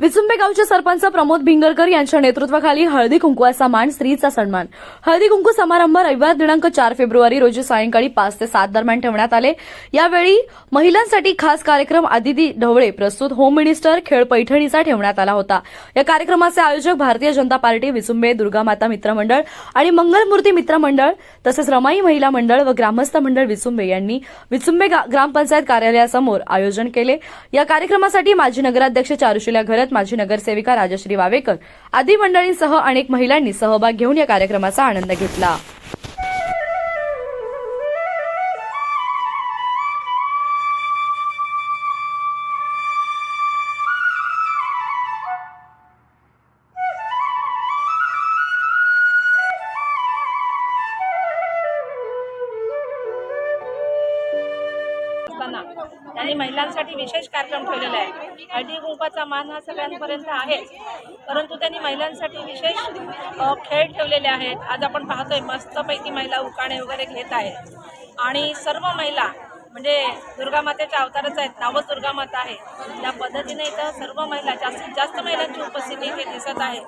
विचुंबे गावचे सरपंच प्रमोद भिंगरकर यांच्या नेतृत्वाखाली हळदी कुंकवाचा मान स्त्रीचा सन्मान. हळदी कुंकू समारंभ रविवार दिनांक चार फेब्रुवारी रोजी सायंकाळी पाच ते सात दरम्यान ठेवण्यात आले. यावेळी महिलांसाठी खास कार्यक्रम आदिती ढवळे प्रस्तुत होम मिनिस्टर खेळ पैठणीचा ठेवण्यात आला होता. या कार्यक्रमाचे आयोजक भारतीय जनता पार्टी विचुंबे दुर्गामाता मित्रमंडळ आणि मंगलमूर्ती मित्रमंडळ तसेच रमाई महिला मंडळ व ग्रामस्थ मंडळ विचुंबे यांनी विचुंबे गा- ग्रामपंचायत कार्यालयासमोर आयोजन केले. या कार्यक्रमासाठी माजी नगराध्यक्ष चारुशिला घरत माजी नगरसेविका राजश्री वावेकर आदी मंडळींसह अनेक महिलांनी सहभाग घेऊन या कार्यक्रमाचा आनंद घेतला. त्यांनी महिलांसाठी विशेष कार्यक्रम ठेवलेला आहे. हळदी कुंकाचा मान हा सगळ्यांपर्यंत आहेच परंतु त्यांनी महिलांसाठी विशेष खेळ ठेवलेले आहेत. आज आपण पाहतोय मस्तपैकी महिला उकाणे वगैरे घेत आहेत. आणि सर्व महिला म्हणजे दुर्गामातेच्या अवतारच आहेत. नावच दुर्गामाता आहे. त्या पद्धतीने इथं सर्व महिला जास्तीत जास्त महिलांची उपस्थिती इथे दिसत आहे.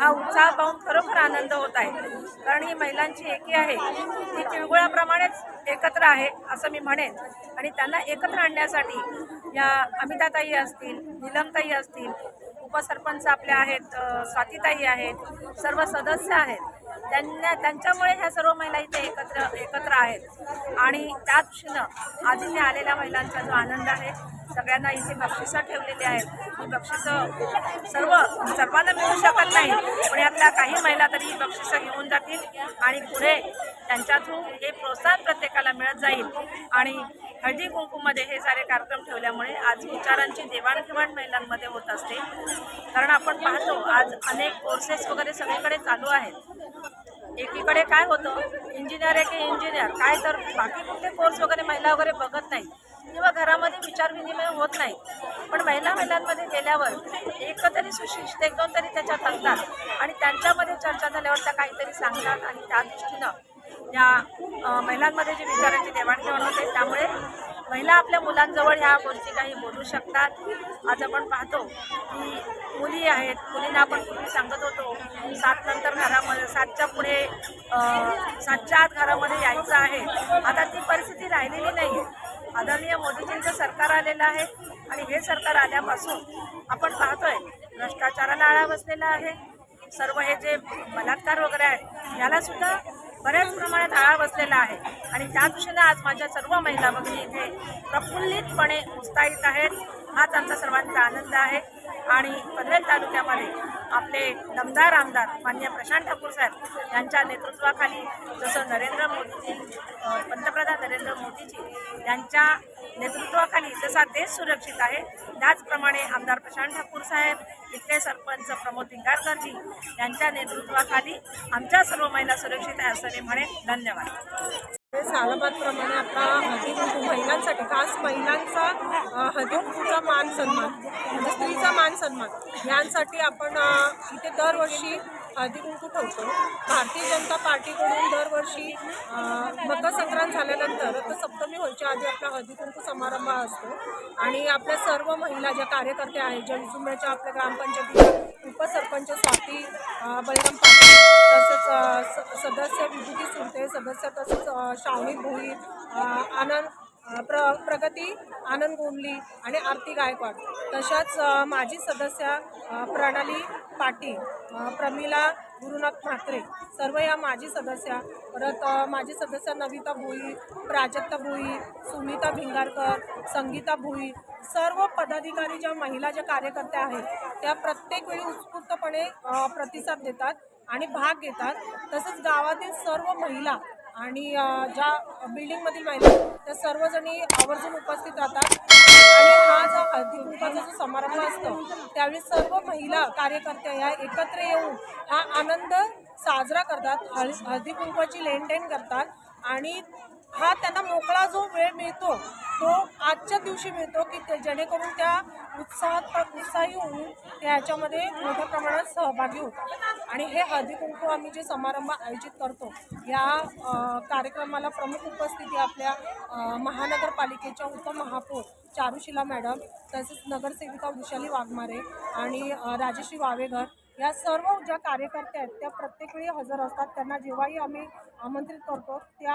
हा उत्साह पाहून खरोखर आनंद होत आहे. कारण ही महिलांची एकी आहे. ती तिळगुळाप्रमाणेच एकत्र आहे असं मी म्हणेन. आणि त्यांना एकत्र आणण्यासाठी या अमिताताई असतील निलमताई असतील उपसरपंच आपल्या आहेत स्वातीताई आहेत सर्व सदस्य आहेत. त्यांना त्यांच्यामुळे ह्या सर्व महिला इथे एकत्र एकत्र आहेत. आणि त्या दृष्टीनं आधीने आलेल्या महिलांचा जो आनंद आहे सगळ्यांना इथे बक्षिसं ठेवलेली आहेत. ही बक्षिसं सर्व सर्वांना मिळू शकत नाही. पण यातल्या काही महिला तरी ही बक्षिसं घेऊन जातील आणि पुढे त्यांच्या थ्रू हे प्रोत्साहन प्रत्येकाला मिळत जाईल. आणि हळदी कुंकूमध्ये हे सारे कार्यक्रम ठेवल्यामुळे आज विचारांची देवाणघेवाण महिलांमध्ये होत असते. कारण आपण पाहतो आज अनेक कोर्सेस वगैरे सगळीकडे चालू आहेत. एकीकडे काय होतं इंजिनियर आहे की इंजिनियर काय तर बाकी कुठले कोर्स वगैरे महिला वगैरे बघत नाही किंवा घरामध्ये विचारविनिमय होत नाही. पण महिला महिलांमध्ये गेल्यावर एक तरी सुशिष्ट एक दोन तरी त्याच्यात असतात. आणि त्यांच्यामध्ये चर्चा झाल्यावर त्या काहीतरी सांगतात. आणि त्या दृष्टीनं या महिलांमध्ये जी विचारांची देवाणघेवाण होते त्यामुळे महिला आपल्या मुलांजवळ ह्या गोष्टी काही बोलू शकतात. आज आपण पाहतो की मुली आहेत मुलींना आपण पूर्वी सांगत होतो सात नंतर घरामध्ये सातच्या पुढे सातच्या आत घरामध्ये यायचं आहे. आता ती परिस्थिती राहिलेली नाही. आहे आदरणीय मोदीजींचं सरकार आलेलं आहे आणि हे सरकार आल्यापासून आपण पाहतोय भ्रष्टाचाराला आळा बसलेला आहे. सर्व हे जे बलात्कार वगैरे आहेत याला सुद्धा बऱ्याच प्रमाणात आळा बसलेला आहे. आणि त्या दृष्टीने आज माझ्या सर्व महिला भगिनी इथे प्रफुल्लितपणे उत्साहित आहेत. हाच आमचा सर्वांचा आनंद आहे. आणि पनवेल तालुक्यामध्ये आपले दमदार आमदार मान्य प्रशांत ठाकूर साहेब यांच्या नेतृत्वाखाली जसं नरेंद्र मोदीजी पंतप्रधान नरेंद्र मोदीजी यांच्या नेतृत्वाखाली जसा देश सुरक्षित आहे त्याचप्रमाणे आमदार प्रशांत ठाकूर साहेब इथले सरपंच प्रमोद भिंगारकरजी यांच्या नेतृत्वाखाली आमच्या सर्व महिला सुरक्षित आहे असं मी म्हणेन. धन्यवाद. सालाबादप्रमाणे आता हळदी महिलांसाठी खास महिलांचा हजूक स्त्रीचा मान सन्मान म्हणजे स्त्रीचा मान सन्मान. यांसाठी आपण इथे दरवर्षी हळदी ठेवतो. भारतीय जनता पार्टीकडून दरवर्षी मकर संक्रांत झाल्यानंतर रथसप्तमी व्हायच्या आधी आपला हळदी कुंकू समारंभ असतो. आणि आपल्या सर्व महिला ज्या कार्यकर्त्या आहेत ज्या विसुंब्याच्या आपल्या ग्रामपंचायतीच्या उपसरपंच स्वाती बलराम पाटील तसंच स- सदस्य विभूती सुरते सदस्य तसंच श्रावणी भोईर आनंद प्र प्रगती आनंद गोंडली आणि आरती गायकवाड. तशाच माजी सदस्य प्रणाली पाटील प्रमिला गुरुनाथ म्हात्रे सर्व या माजी सदस्या. परत माजी सदस्य नविता भोई प्राजक्ता भोई सुमिता भिंगारकर संगीता भोई सर्व पदाधिकारी ज्या महिला ज्या कार्यकर्त्या आहेत त्या प्रत्येक वेळी उत्स्फूर्तपणे प्रतिसाद देतात आणि भाग घेतात. तसंच गावातील सर्व महिला आणि ज्या बिल्डिंगमधील महिला त्या सर्वजणी आवर्जून उपस्थित राहतात. आणि हा जो दिवसाचा जो समारंभ असतो त्यावेळी सर्व महिला कार्यकर्त्या या एकत्र येऊन हा आनंद साजरा करतात. हळ हळदी कुंकवाची लेनदेन करतात. आणि हा त्यांना मोकळा जो वेळ मिळतो तो आजच्या दिवशी मिळतो की ते जेणेकरून त्या उत्साहात उत्साही होऊन ते ह्याच्यामध्ये मोठ्या प्रमाणात सहभागी होतात. आणि हे हळदी कुंकू आम्ही जे समारंभ आयोजित करतो या कार्यक्रमाला प्रमुख उपस्थिती आपल्या महानगरपालिकेच्या उपमहापौर चारुशिला मॅडम तसेच नगरसेविका वृषाली वाघमारे आणि राजेश्री राजश्री या सर्व ज्या कार्यकर्त्या आहेत त्या प्रत्येक वेळी हजर असतात. त्यांना जेव्हाही आम्ही आमंत्रित करतो त्या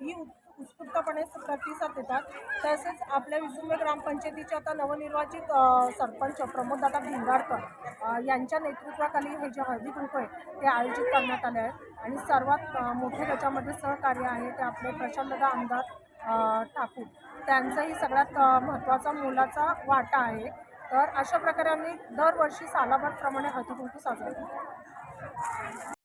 ही उत्- उत्स्फूर्तपणे प्रतिसाद देतात तसेच आपल्या विसुंबे ग्रामपंचायतीचे आता नवनिर्वाचित सरपंच प्रमोददादा भिंगारकर यांच्या नेतृत्वाखाली हे जे हळदी कुंकू आहे ते आयोजित करण्यात आले आहे आणि सर्वात मोठे त्याच्यामध्ये सहकार्य आहे ते आपले प्रशांतदा आमदार ठाकूर. त्यांचाही सगळ्यात महत्त्वाचा मोलाचा वाटा आहे. तर अशा प्रकारे आम्ही दरवर्षी सालाभरप्रमाणे हळदी कुंकू साजरा करतो.